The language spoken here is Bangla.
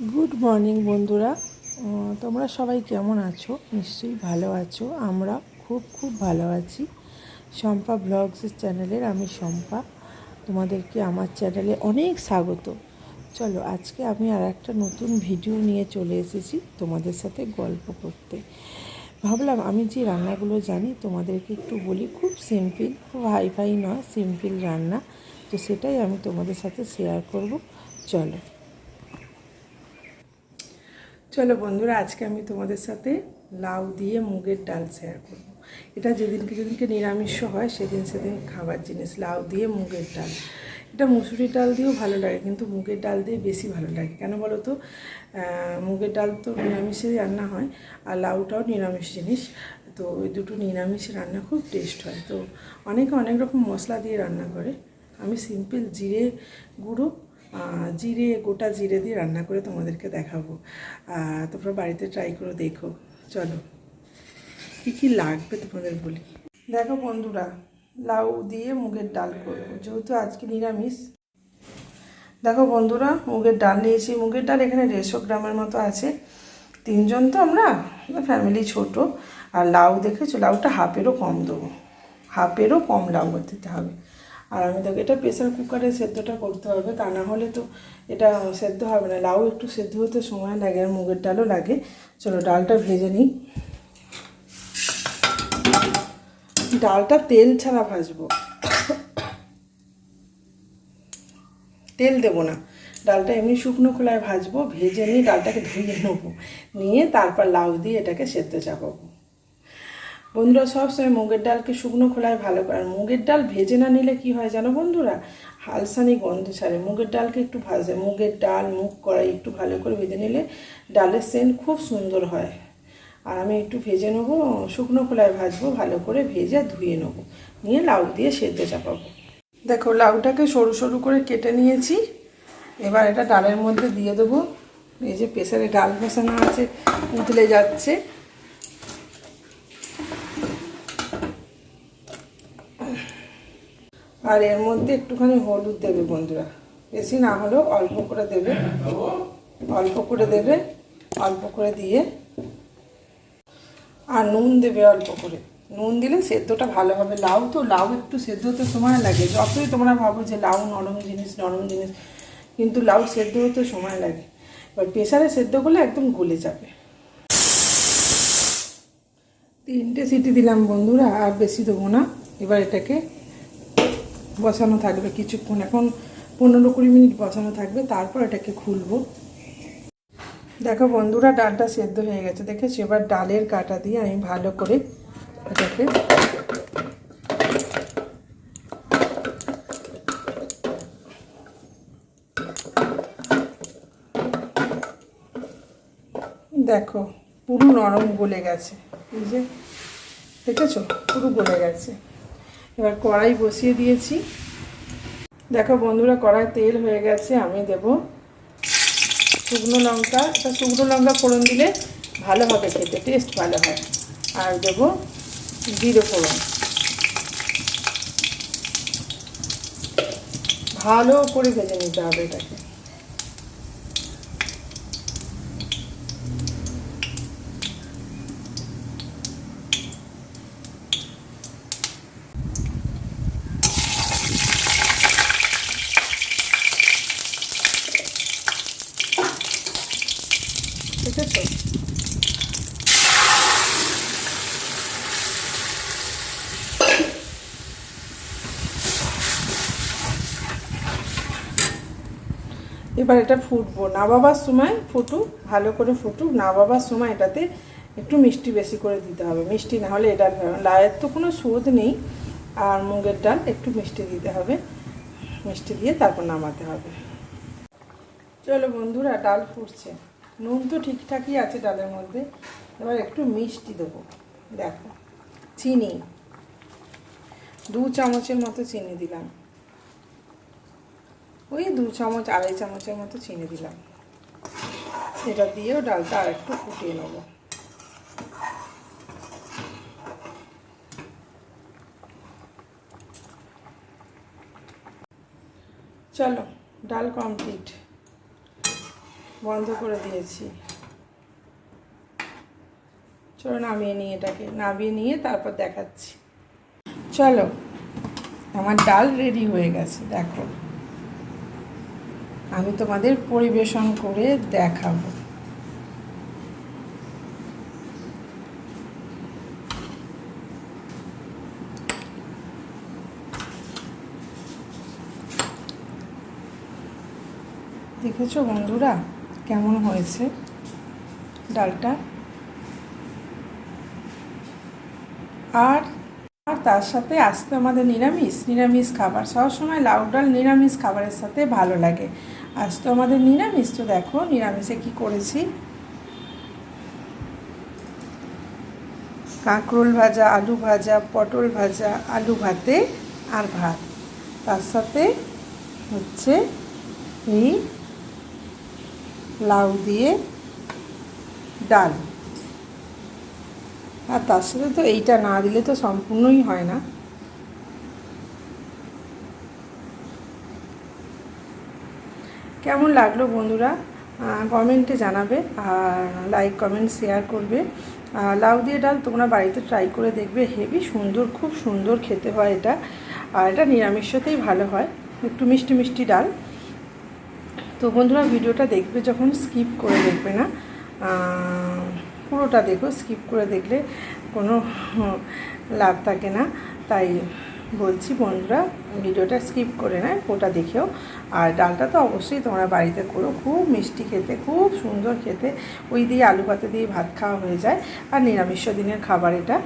গুড মর্নিং বন্ধুরা। তোমরা সবাই কেমন আছো? নিশ্চয়ই ভালো আছো। আমরা খুব খুব ভালো আছি। শম্পা ব্লগসের চ্যানেলের আমি শম্পা। তোমাদেরকে আমার চ্যানেলে অনেক স্বাগত। চলো, আজকে আমি আর একটা নতুন ভিডিও নিয়ে চলে এসেছি তোমাদের সাথে গল্প করতে। ভাবলাম, আমি যে রান্নাগুলো জানি, তোমাদেরকে একটু বলি। খুব সিম্পল খুব হাইফাই নয় সিম্পল রান্না। তো সেটাই আমি তোমাদের সাথে শেয়ার করব। চলো। চলো বন্ধুরা, আজকে আমি তোমাদের সাথে লাউ দিয়ে মুগের ডাল শেয়ার করব। এটা যেদিনকে যেদিনকে নিরামিষ হয়, সেদিন সেদিন খাবার জিনিস, লাউ দিয়ে মুগের ডাল। এটা মুসুরি ডাল দিয়েও ভালো লাগে, কিন্তু মুগের ডাল দিয়ে বেশি ভালো লাগে। কেন বলো তো মুগের ডাল তো নিরামিষে রান্না হয়, আর লাউটাও নিরামিষ জিনিস। তো ওই দুটো নিরামিষ রান্না খুব টেস্ট হয়। তো অনেকে অনেক রকম মশলা দিয়ে রান্না করে। আমি সিম্পল জিরে গুঁড়ো জিরে, গোটা জিরে দিয়ে রান্না করে তোমাদেরকে দেখাবো। তোমরা বাড়িতে ট্রাই করে দেখো। চলো, কী কী লাগবে তোমাদের বলি। দেখো বন্ধুরা, লাউ দিয়ে মুগের ডাল করব, যেহেতু আজকে নিরামিষ। দেখো বন্ধুরা, মুগের ডাল নিয়েছি। মুগের ডাল এখানে দেড়শো গ্রামের মতো আছে। তিনজন তো আমরা ফ্যামিলি ছোট। আর লাউ দেখেছ? লাউটা হাফেরও কম দেবো। হাফেরও কম লাউ দিতে হবে। আর আমি দেখো, এটা প্রেসার কুকারে সেদ্ধটা করতে হবে, তা না হলে তো এটা সেদ্ধ হবে না। লাউ একটু সেদ্ধ হতে সময় লাগে আর মুগের ডালও লাগে। চলো, ডালটা ভেজে নিই। ডালটা তেল ছাড়া ভাজবো। তেল দেবো না। ডালটা এমনি শুকনো খোলায় ভাজবো, ভেজে নিয়ে ডালটাকে ধুয়ে নেব। নিয়ে তারপর লাউ দিয়ে এটাকে সেদ্ধ চাপাবো। বন্ধুরা সবসময় মুগের ডালকে শুকনো খোলায় ভালো করে। আর মুগের ডাল ভেজে না নিলে কি হয় জানো বন্ধুরা? হালসানি গন্ধ ছাড়ে। মুগের ডালকে একটু ভাজে। মুগের ডাল, মুগ কড়াই একটু ভালো করে ভেজে নিলে ডালের সেন্ট খুব সুন্দর হয়। আর আমি একটু ভেজে নেব, শুকনো খোলায় ভাজবো, ভালো করে ভেজে ধুয়ে নেব। নিয়ে লাউ দিয়ে সেদ্ধ চাপাবো। দেখো, লাউটাকে সরু সরু করে কেটে নিয়েছি। এবার এটা ডালের মধ্যে দিয়ে দেবো। এই যে প্রেসারে ডাল বসানো আছে, উতলে যাচ্ছে। আর এর মধ্যে একটুখানি হলুদ দেবে বন্ধুরা। বেশি না হলেও অল্প করে দেবে। অল্প করে দেবে, অল্প করে দিয়ে। আর নুন দেবে অল্প করে। নুন দিলে সেদ্ধটা ভালো হবে। লাউ তো, লাউ একটু সেদ্ধ হতে সময় লাগে। যতই তোমরা ভাবো যে লাউ নরম জিনিস নরম জিনিস, কিন্তু লাউ সেদ্ধ হতে সময় লাগে। এবার প্রেসারে সেদ্ধ করলে একদম গলে যাবে। তিনটে সিটি দিলাম বন্ধুরা, আর বেশি দেবো না। এবার এটাকে বসানো থাকবে কিছুক্ষণ, এখন পনেরো কুড়ি মিনিট বসানো থাকবে, তারপর এটাকে খুলবো। দেখো বন্ধুরা, ডালটা সেদ্ধ হয়ে গেছে, দেখেছি? এবার ডালের কাটা দিয়ে আমি ভালো করে এটাকে দেখো, পুরো নরম গলে গেছে, এই যে, দেখেছ? পুরো গলে গেছে। এবার কড়াই বসিয়ে দিয়েছি। দেখো বন্ধুরা কড়াই তেল হয়ে গেছে, আমি দেব শুকনো লঙ্কা। এটা শুকনো লঙ্কা ফোড়ন দিলে ভালো হবে খেতে টেস্ট ভালো হয়। আর দেব জিরো ফোড়ন। ভালো করে ভেজে নিতে হবে এটাকে দেখেছ এবার এটা ফুটবো। না বাবার সময় ফুটুক, ভালো করে ফুটুক। নাবাবার সময় এটাতে একটু মিষ্টি বেশি করে দিতে হবে। মিষ্টি না হলে এটা লায়ের তো কোনো সুদ নেই। আর মুগের ডাল একটু মিষ্টি দিতে হবে। মিষ্টি দিয়ে তারপর নামাতে হবে। চলো বন্ধুরা, ডাল ফুটছে। নুন তো ঠিকঠাকই আছে ডালের মধ্যে। এবার একটু মিষ্টি দেবো। দেখো, চিনি। দু চামচের মতো চিনি দিলাম। ওই দু চামচ, আড়াই চামচের মতো চিনি দিলাম। এটা দিয়েও ডালটা আর একটু ফুটিয়ে নেব। চলো, ডাল কমপ্লিট বন্ধ করে দিয়েছি। চলো, নামিয়ে নিয়ে এটাকে। নামিয়ে নিয়ে তারপর দেখাচ্ছি। চলো, আমার ডাল রেডি হয়ে গেছে, দেখো। আমি তোমাদের পরিবেশন করে দেখাবো। দেখেছ বন্ধুরা কেমন হয়েছে ডালটা? আর আর তার সাথে আসতে আমাদের নিরামিষ নিরামিষ খাবার। সবসময় লাউ ডাল নিরামিষ খাবারের সাথে ভালো লাগে। আজ তো আমাদের নিরামিষ, তো দেখো নিরামিষে কি করেছি? কাঁকরোল ভাজা, আলু ভাজা, পটল ভাজা, আলু ভাতে আর ভাত। তার সাথে হচ্ছে এই লাউ দিয়ে ডাল। আর তার সাথে তো এইটা না দিলে তো সম্পূর্ণই হয় না। কেমন লাগল বন্ধুরা? কমেন্টে জানাবে আর লাইক কমেন্ট শেয়ার করবে। লাউ দিয়ে ডাল তোমরা বাড়িতে ট্রাই করে দেখবে। হেভি সুন্দর, খুব সুন্দর খেতে হয় এটা। আর এটা নিরামিষতেই ভালো হয়, একটু মিষ্টি মিষ্টি ডাল। তো বন্ধুরা, ভিডিওটা দেখবে যখন স্কিপ করে দেখবে না। পুরোটা দেখো স্কিপ করে দেখলে কোনো লাভ থাকে না। তাই বলছি বন্ধুরা, ভিডিওটা স্কিপ করে নেয়, ওটা দেখেও। আর ডালটা তো অবশ্যই তোমরা বাড়িতে করো, খুব মিষ্টি খেতে, খুব সুন্দর খেতে। ওই দিয়ে আলু পাতে দিয়ে ভাত খাওয়া হয়ে যায়। আর নিরামিষ দিনের খাবার এটা।